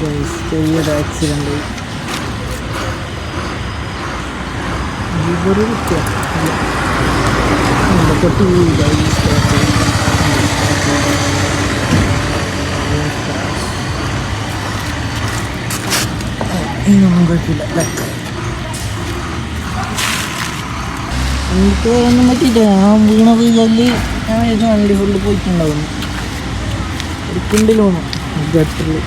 ചെറിയൊരു ആക്സിഡന്റ് എനിക്ക് ഒന്നും പറ്റിയില്ല. ഞാൻ വീണത് കല്ല് ഞാൻ വണ്ടി ഫുള്ള് പോയിട്ടുണ്ടാവുന്നു. ഒരു കുണ്ടിൽ വീണു. ഗട്ടറിൽ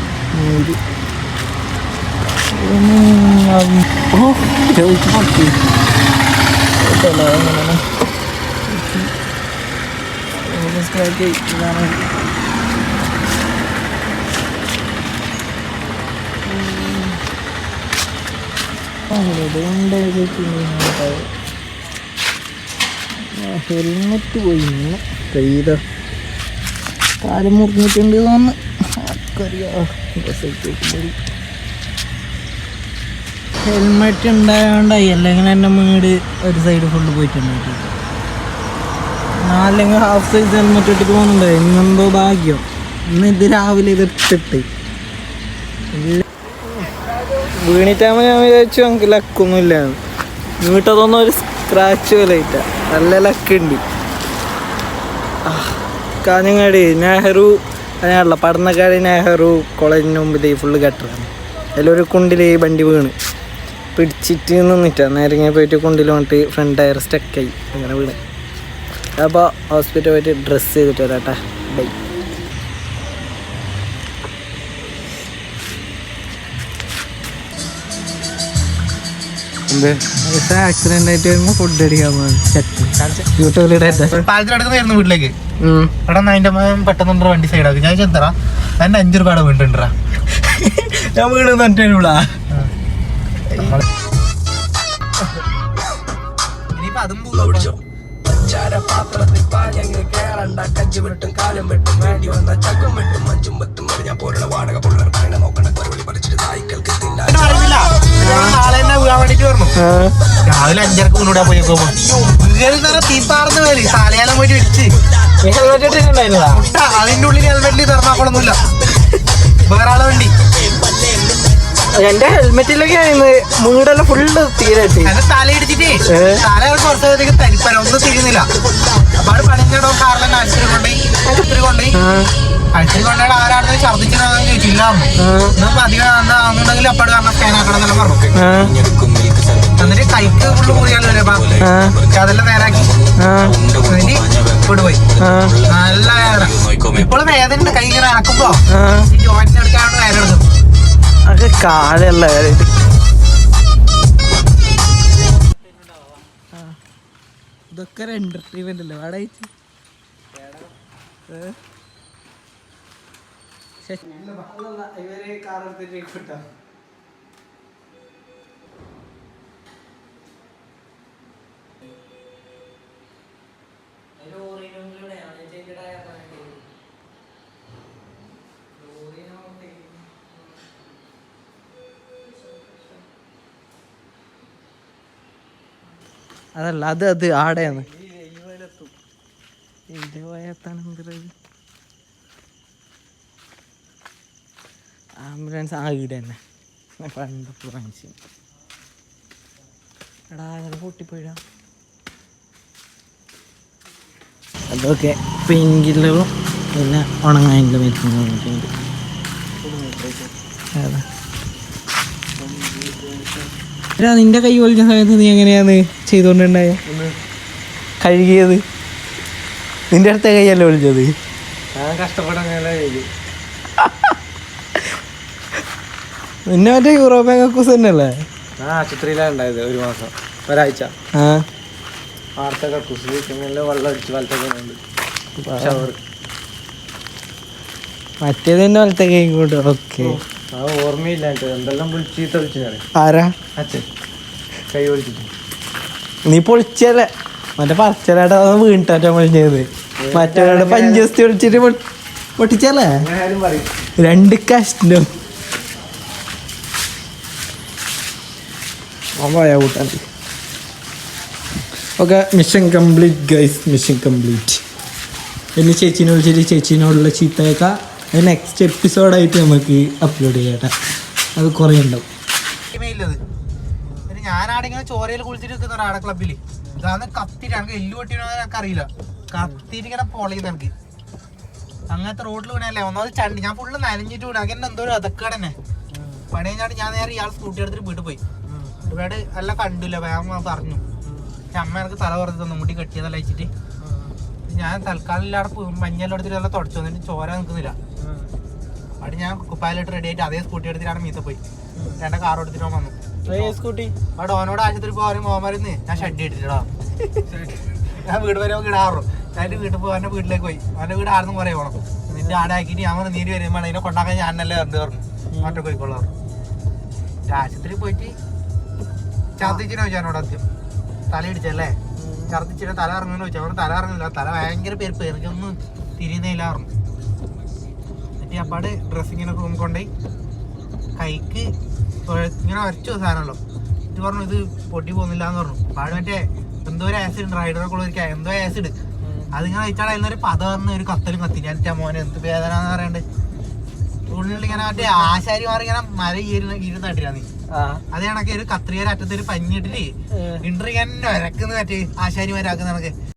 ഓ ഹെൽമെറ്റ് പോയി കൈത കാൽ മുറിഞ്ഞിട്ടുണ്ട് തോന്നുന്നു. ആർക്കറിയാം ഹെൽമെറ്റ് ഉണ്ടായോണ്ടായി. അല്ലെങ്കിൽ എന്റെ വീട് ഒരു സൈഡ് ഫുള്ള് പോയിട്ടുണ്ടായിട്ട് ഞാൻ അല്ലെങ്കിൽ ഹാഫ് സൈസ് ഹെൽമെറ്റ് ഇട്ടിട്ട് പോകുന്നുണ്ടോ. ഇന്നെന്തോ ഭാഗ്യം. ഇന്ന് ഇത് രാവിലെ ഇത് ഇട്ടിട്ട്. വീണിട്ടാകുമ്പോൾ ഞാൻ വിചാരിച്ചു. നമുക്ക് ലക്കൊന്നുമില്ല. വീട്ടതൊന്നും ഒരു സ്ക്രാച്ച് പോലെ ഇട്ട നല്ല ലക്കുണ്ട്. കാഞ്ഞങ്ങാടി നെഹ്റു അങ്ങനെയുള്ള പടന്നക്കാട് നെഹ്റു കോളേജിന് മുമ്പിൽ ഫുള്ള് കെട്ടറാണ് അതിലൊരു കുണ്ടിൽ വണ്ടി വീണ്. പിടിച്ചിട്ട് നിന്നിട്ട്. നേരെ ഇങ്ങനെ പോയിട്ട് കുണ്ടിൽ വന്നിട്ട് ഫ്രണ്ട് ടയർ സ്റ്റക്കായി അങ്ങനെ വീണ്. അപ്പോൾ ഹോസ്പിറ്റൽ പോയിട്ട് ഡ്രസ്സ് ചെയ്തിട്ട് വരാട്ടെ. ബൈ ആക്സിഡന്റ് ആയിട്ട് ഫുഡ് അടിക്കാൻ വീട്ടിലേക്ക്. എടാ എന്നാ അതിന്റെ മോൻ പെട്ടെന്ന് വണ്ടി സൈഡാക്കി ഞാൻ ചെന്തറ എന്റെ അഞ്ചു രൂപയുടെ വീണ്ടുണ്ടാ ഞാൻ വീട് തന്നിട്ടാ ഇനിയിപ്പോ അതും രാവിലെ അഞ്ചരക്ക് മുന്നോട്ട് പോയി തീപ്പാർന്ന് പേര് തലയാലം പോയിട്ട് ഇടിച്ച്. അതിന്റെ ഉള്ളിൽ ഹെൽമെറ്റിൽ തുറന്നാക്കണമൊന്നുമില്ല വേറെ ആളെ വണ്ടി. എന്റെ ഹെൽമെറ്റിലൊക്കെ മൂടെല്ലാം ഫുള്ള് തീരെ എന്റെ തല ഇടിച്ചിട്ടേ. തല കുറച്ച് നേരത്തേക്ക് തരിപ്പന ഒന്നും തിരിയുന്നില്ല. അപ്പൊ പണിഞ്ഞോ കാറിലെ ആശുപത്രി കൊണ്ടേ ആശുപത്രി കൊണ്ടുപോയി. ആശുപത്രി കൊണ്ടുപോയി ആരാണെന്ന് ചോദിച്ചില്ലായിരുന്നു ഇന്ന് അധികം എന്താണെന്നുണ്ടെങ്കിൽ അപ്പാട് കാരണം സ്കാൻ ആക്കണം എന്നെല്ലാം പറഞ്ഞു. കൈക്ക് ഫുള്ള് മുറിയാലോ അതെല്ലാം നേരാക്കി. പോയി നല്ല വേദന. ഇപ്പോഴും വേദന ഉണ്ട് കൈ ഇങ്ങനെ അനക്കുമ്പോ ജോയിന്റ് എടുക്കാണ്ട് വേദന എടുക്കും അത് കാലല്ല ഇതൊക്കെ ഒരു എന്റർടൈൻമെന്റ് അല്ലേ? വാടക ഇവർ കാർ എടുത്തിട്ട് അതല്ല അത് അത് ആടെയാണ് ആംബുലൻസ് ആ ഈട് തന്നെ. പണ്ടപ്പോൾ വാങ്ങിച്ചു എടാ അതൊക്കെ പെയിൻകില്ലറും പിന്നെ ഉണങ്ങാനുള്ള മരുന്ന് അതാ. എടാ നിന്റെ കൈ ഒളിച്ച സമയത്ത് നീ എങ്ങനെയാണ് ചെയ്തുകൊണ്ടുണ്ടായ കഴുകിയത്. നിന്റെ അടുത്ത കൈയല്ലേ ഒളിച്ചത് ഞാൻ കഷ്ടപ്പെടാൻ നിന്നെ മറ്റേ യൂറോപ്യൻ കക്കൂസ് തന്നെയല്ലേ? ആശുപത്രിയിലാണ് ഉണ്ടായത് ഒരു മാസം ഒരാഴ്ച. ആ. കക്കൂസ് വെള്ളം അടിച്ച് വലത്തൊക്കെ മറ്റേത് തന്നെ വലത്തെ കൈ ഓക്കെ. ആ ഓർമ്മയില്ല എന്തെല്ലാം വിളിച്ച് വിളിച്ചു ആരാ? അച്ഛൻ. കൈ ഒളിച്ചിട്ട് നീ പൊളിച്ചല്ലേ? മറ്റേ പറിച്ചലായിട്ട് വീണിട്ടാ പൊളിഞ്ഞത് മറ്റേ പഞ്ചസ്തി ഒളിച്ചിട്ട് പൊട്ടിച്ചല്ലേ? രണ്ട് കഷ്ടം പോയ കൂട്ടാൻ. Okay mission complete guys mission complete ഇനി ചേച്ചീനെ വിളിച്ചിട്ട് ചേച്ചീനോടുള്ള ചീത്തയൊക്കെ അത് നെക്സ്റ്റ് എപ്പിസോഡായിട്ട് നമുക്ക് അപ്ലോഡ് ചെയ്യാം അത് കുറേ ഉണ്ടാവും ഇല്ലത് പിന്നെ ഞാനാടെ ഇങ്ങനെ ചോരയിൽ കുളിച്ചിട്ട് നിൽക്കുന്ന ആടെ ക്ലബിൽ ഇതാന്ന് കത്തിട്ട് എനിക്ക് എല്ലു പൊട്ടിനോ എനിക്ക് അറിയില്ല കത്തിട്ട് ഇങ്ങനെ പൊളിയുന്നു എനിക്ക് അങ്ങനത്തെ റോഡിൽ വീണല്ലേ ഒന്നാമത് ചണ്ടി. ഞാൻ ഫുള്ള് നനഞ്ഞിട്ട് വീണ. അങ്ങനെ എന്തോ ഒരു അതൊക്കെ തന്നെ ഞാൻ നേരെ ഇയാൾ സ്കൂട്ടി എടുത്തിട്ട് വീട്ടിൽ പോയി. ഒരുപാട് എല്ലാം കണ്ടില്ല. വേഗം പറഞ്ഞു അമ്മ എനിക്ക് തല പറഞ്ഞു തന്നു. മുടി കെട്ടിയതല്ല വെച്ചിട്ട് ഞാൻ തൽക്കാലം ഇല്ലാതെ മഞ്ഞെല്ലാം എടുത്തിട്ട് എല്ലാം തുടച്ചു വന്നിട്ട് ചോര നിൽക്കുന്നില്ല അവിടെ ഞാൻ കുപ്പായിലിട്ട് റെഡി ആയിട്ട് അതേ സ്കൂട്ടി എടുത്തിട്ടാണ് മീത്ത പോയി. രണ്ട കാർ എടുത്തിട്ട് വന്നു. സ്കൂട്ടി അവിടെ ഓനോട് ആശുപത്രി പോകാനും പോകാമായിരുന്നു ഞാൻ ഷെഡ് ഇട്ടിട്ടാ ഞാൻ വീട് വരെ ഇടാറു ഞാൻ വീട്ടിൽ പോയി എന്റെ വീട്ടിലേക്ക് പോയി. അവന്റെ വീട് ആർന്നും കുറേ പോകണം നിന്റെ ആടെ ആക്കിയിട്ട് ഞാൻ നീര് വരുമ്പോൾ അതിനെ കൊണ്ടാക്കാൻ ഞാൻ തന്നെ വെറുതെ പറഞ്ഞു മറ്റേ പോയിക്കോളാം പറഞ്ഞു. ആശുപത്രി പോയിട്ട് ചോദിച്ചു എന്നോട് ആദ്യം. തല ഇടിച്ചല്ലേ ഛർദ്ദിച്ചിട്ട് തല ഇറങ്ങുന്നു ചോദിച്ചു. അവൻ തല ഇറങ്ങുന്നില്ല. തല ഭയങ്കര പേര് പേർക്കൊന്നും തിരിയുന്നില്ല പറഞ്ഞു. എന്നിട്ട് അപ്പാട് ഡ്രസ്സിങ്ങിനെ റൂം കൊണ്ടുപോയി കൈക്ക് ഇങ്ങനെ വരച്ചു സാധനമല്ലോ ഇത് പറഞ്ഞു ഇത് പൊട്ടി പോകുന്നില്ല എന്ന് പറഞ്ഞു. പാട് മറ്റേ എന്തോ ഒരു ആസിഡ് ഉള്ള ഒരു എന്തോ ആസിഡ് അതിങ്ങനെ വെച്ചാൽ ഒരു പത പറഞ്ഞ ഒരു കത്തലും കത്തി. ഞാൻ മോനെ എന്ത് വേദന എന്ന് പറയണ്ട്. ഉള്ളിൽ ഇങ്ങനെ മറ്റേ ആശാരിമാർ ഇങ്ങനെ മര ഇരുന്ന് ഇരുന്നിട്ടില്ല നീ അത് കണക്കെ ഒരു കത്രിയുടെ അറ്റത്ത് ഒരു പഞ്ഞിട്ടിട്ട് ഇണ്ടറി ഇങ്ങനെ വരക്കുന്ന മറ്റേ ആശാരിമാരാക്കുന്ന കണക്ക്.